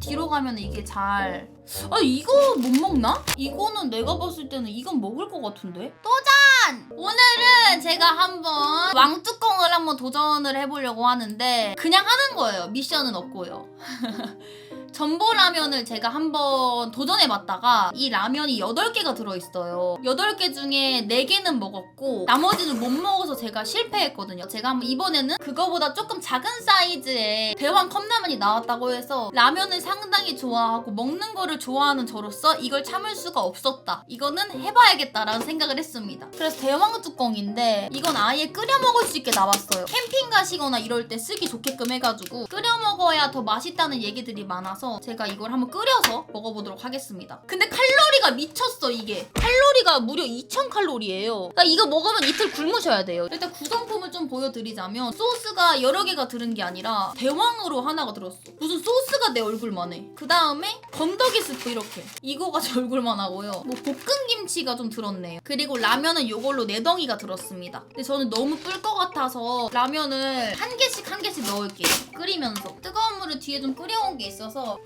들어가면 이게 잘. 아 이거 못 먹나? 이거는 내가 봤을 때는 이건 먹을 것 같은데. 도전! 오늘은 제가 한번 왕뚜껑을 한번 도전을 해보려고 하는데 그냥 하는 거예요. 미션은 없고요. 전보 라면을 제가 한번 도전해봤다가 이 라면이 8개가 들어있어요. 8개 중에 4개는 먹었고 나머지는 못 먹어서 제가 실패했거든요. 제가 한번 이번에는 그거보다 조금 작은 사이즈의 대왕 컵라면이 나왔다고 해서 라면을 상당히 좋아하고 먹는 거를 좋아하는 저로서 이걸 참을 수가 없었다. 이거는 해봐야겠다라는 생각을 했습니다. 그래서 대왕 뚜껑인데 이건 아예 끓여 먹을 수 있게 나왔어요. 캠핑 가시거나 이럴 때 쓰기 좋게끔 해가지고 끓여 먹어야 더 맛있다는 얘기들이 많아서 제가 이걸 한번 끓여서 먹어보도록 하겠습니다. 근데 칼 로리가 미쳤어 이게. 칼로리가 무려 2000칼로리예요. 그러니까 이거 먹으면 이틀 굶으셔야 돼요. 일단 구성품을 좀 보여드리자면 소스가 여러 개가 들은 게 아니라 대왕으로 하나가 들었어. 무슨 소스가 내 얼굴만 해. 그 다음에 건더기 스프 이렇게. 이거가 제 얼굴만 하고요. 뭐 볶은 김치가 좀 들었네요. 그리고 라면은 요걸로 네 덩이가 들었습니다. 근데 저는 너무 뿔 것 같아서 라면을 한 개씩 한 개씩 넣을게요. 끓이면서. 뜨거운 물을 뒤에 좀 끓여온 게 있어서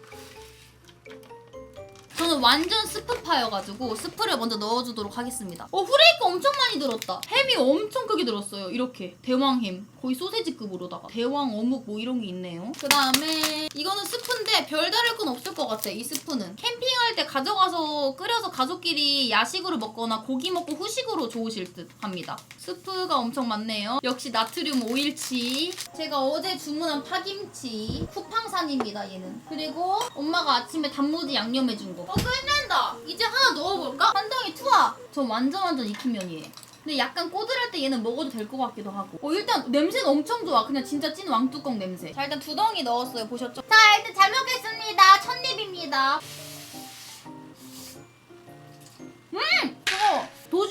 저는 완전 스프파여가지고 스프를 먼저 넣어주도록 하겠습니다. 어 후레이크 엄청 많이 들었다. 햄이 엄청 크게 들었어요. 이렇게 대왕햄 거의 소세지급으로다가 대왕 어묵 뭐 이런 게 있네요. 그 다음에 이거는 스프인데 별다를 건 없을 것 같아. 이 스프는 캠핑할 때 가져가서 끓여서 가족끼리 야식으로 먹거나 고기 먹고 후식으로 좋으실 듯 합니다. 스프가 엄청 많네요. 역시 나트륨 5일치. 제가 어제 주문한 파김치 쿠팡산입니다. 얘는. 그리고 엄마가 아침에 단무지 양념해준 거. 어 끝낸다. 이제 하나 넣어볼까? 한 덩이 투하. 저 완전 완전 익힌면이에요. 근데 약간 꼬들할 때 얘는 먹어도 될 것 같기도 하고. 어 일단 냄새는 엄청 좋아. 그냥 진짜 찐 왕뚜껑 냄새. 자 일단 두 덩이 넣었어요. 보셨죠? 자 일단 잘 먹겠습니다. 첫입입니다.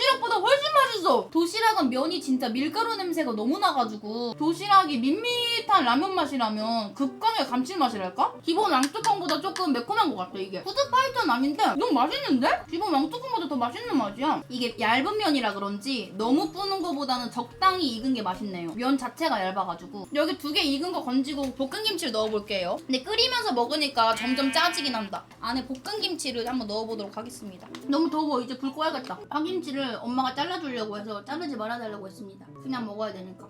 도시락보다 훨씬 맛있어. 도시락은 면이 진짜 밀가루 냄새가 너무 나가지고 도시락이 밋밋한 라면 맛이라면 극강의 감칠맛이랄까? 기본 왕뚜껑보다 조금 매콤한 것 같아 이게. 푸드파이터는 아닌데 너무 맛있는데? 기본 왕뚜껑보다 더 맛있는 맛이야. 이게 얇은 면이라 그런지 너무 뿌는 거보다는 적당히 익은 게 맛있네요. 면 자체가 얇아가지고 여기 두 개 익은 거 건지고 볶은김치를 넣어볼게요. 근데 끓이면서 먹으니까 점점 짜지긴 한다. 안에 볶은김치를 한번 넣어보도록 하겠습니다. 너무 더워 이제 불 꺼야겠다. 파김치를 엄마가 잘라주려고 해서 자르지 말아달라고 했습니다. 그냥 먹어야 되니까.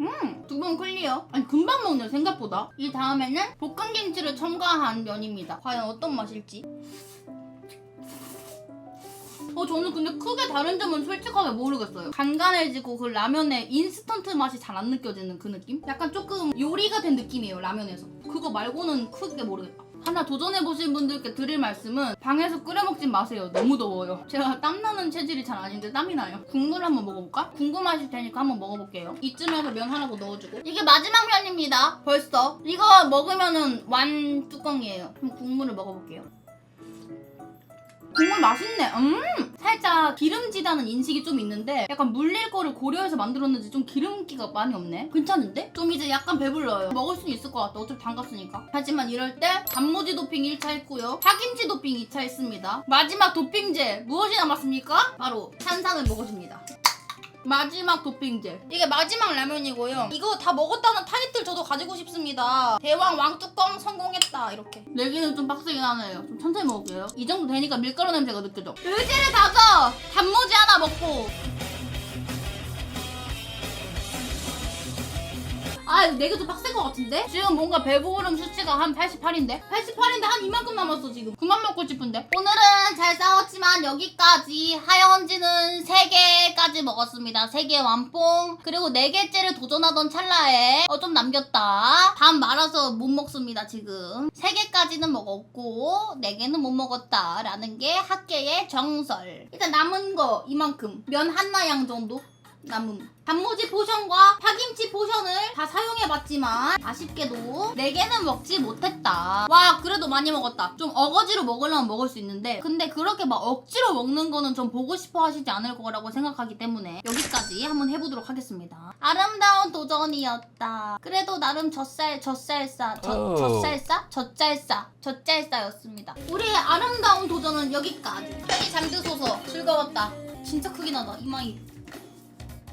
음, 두번 클리어. 아니, 금방 먹네, 생각보다. 이 다음에는 볶음김치를 첨가한 면입니다. 과연 어떤 맛일지. 어, 저는 근데 크게 다른 점은 솔직하게 모르겠어요. 간간해지고 그 라면에 인스턴트 맛이 잘 안 느껴지는 그 느낌? 약간 조금 요리가 된 느낌이에요, 라면에서. 그거 말고는 크게 모르겠다. 하나 도전해보신 분들께 드릴 말씀은 방에서 끓여 먹진 마세요. 너무 더워요. 제가 땀나는 체질이 잘 아닌데 땀이 나요. 국물 한번 먹어볼까? 궁금하실 테니까 한번 먹어볼게요. 이쯤에서 면 하나 더 넣어주고. 이게 마지막 면입니다. 벌써. 이거 먹으면은 완 뚜껑이에요. 그럼 국물을 먹어볼게요. 국물 맛있네. 음! 살짝 기름지다는 인식이 좀 있는데 약간 물릴 거를 고려해서 만들었는지 좀 기름기가 많이 없네. 괜찮은데? 좀 이제 약간 배불러요. 먹을 수는 있을 것 같아. 어차피 담갔으니까. 하지만 이럴 때 단무지 도핑 1차 했고요. 파김치 도핑 2차 했습니다. 마지막 도핑제 무엇이 남았습니까? 바로 탄산을 먹어줍니다. 마지막 도핑제. 이게 마지막 라면이고요. 이거 다 먹었다는 타이틀 저도 가지고 싶습니다. 대왕 왕뚜껑 성공했다. 이렇게. 내기는 좀 빡세긴 하네요. 좀 천천히 먹을게요. 이 정도 되니까 밀가루 냄새가 느껴져. 의지를 다져! 단무지 하나 먹고. 아, 내게 좀 빡셀 것 같은데? 지금 뭔가 배부름 수치가 한 88인데? 88인데 한 이만큼 남았어, 지금. 그만 먹고 싶은데? 오늘은 잘 싸웠지만 여기까지. 하연지는 3개 까지 먹었습니다. 3개 완뽕. 그리고 4개째를 도전하던 찰나에 어, 좀 남겼다. 반 말아서 못 먹습니다, 지금. 3개까지는 먹었고, 4개는 못 먹었다. 라는 게 학계의 정설. 일단 남은 거 이만큼. 면 하나 양 정도? 남음. 단무지 포션과 파김 치 포션을 다 사용해봤지만 아쉽게도 4개는 먹지 못했다. 와 그래도 많이 먹었다. 좀 어거지로 먹으려면 먹을 수 있는데 근데 그렇게 막 억지로 먹는 거는 좀 보고 싶어 하시지 않을 거라고 생각하기 때문에 여기까지 한번 해보도록 하겠습니다. 아름다운 도전이었다. 그래도 나름 젖살 젖살싸 젖, 어. 젖살싸? 젖잘싸 젖잘싸였습니다. 우리의 아름다운 도전은 여기까지. 편히 잠드소서 즐거웠다. 진짜 크긴 하다 이마이